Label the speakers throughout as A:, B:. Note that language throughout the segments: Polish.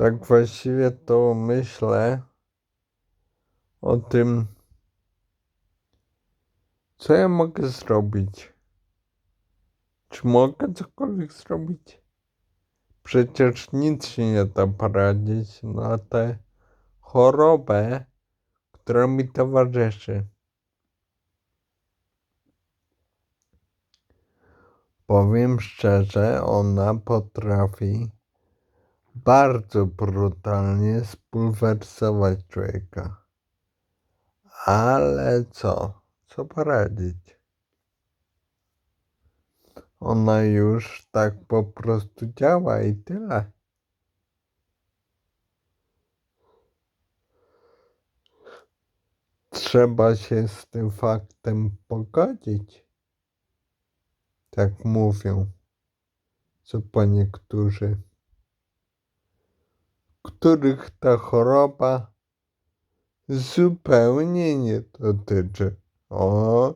A: Tak właściwie to myślę o tym, co ja mogę zrobić. Czy mogę cokolwiek zrobić? Przecież nic się nie da poradzić na tę chorobę, która mi towarzyszy. Powiem szczerze, ona potrafi bardzo brutalnie spulwersować człowieka. Ale co? Co poradzić? Ona już tak po prostu działa i tyle. Trzeba się z tym faktem pogodzić. Tak mówią, co po niektórzy, których ta choroba zupełnie nie dotyczy. O,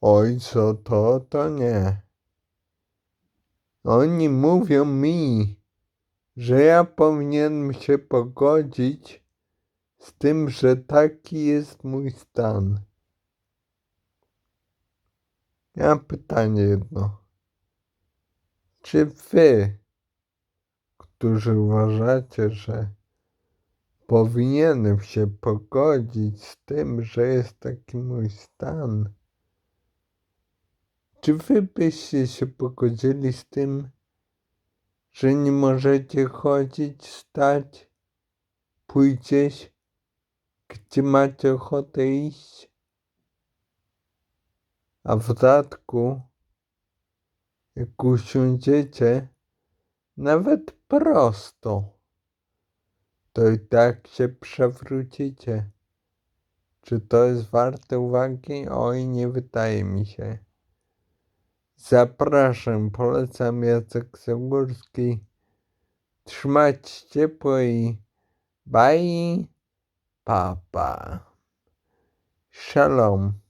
A: oj, co to, to nie. Oni mówią mi, że ja powinienem się pogodzić z tym, że taki jest mój stan. Ja pytanie jedno. Czy wy, którzy uważacie, że powinienem się pogodzić z tym, że jest taki mój stan, czy wy byście się pogodzili z tym, że nie możecie chodzić, stać, pójdzieć, gdzie macie ochotę iść? A w dodatku, jak usiądziecie, nawet prosto, to i tak się przewrócicie. Czy to jest warte uwagi? Oj, nie wydaje mi się. Zapraszam, polecam Jacek Zagórski. Trzymać ciepło i bye, papa. Shalom.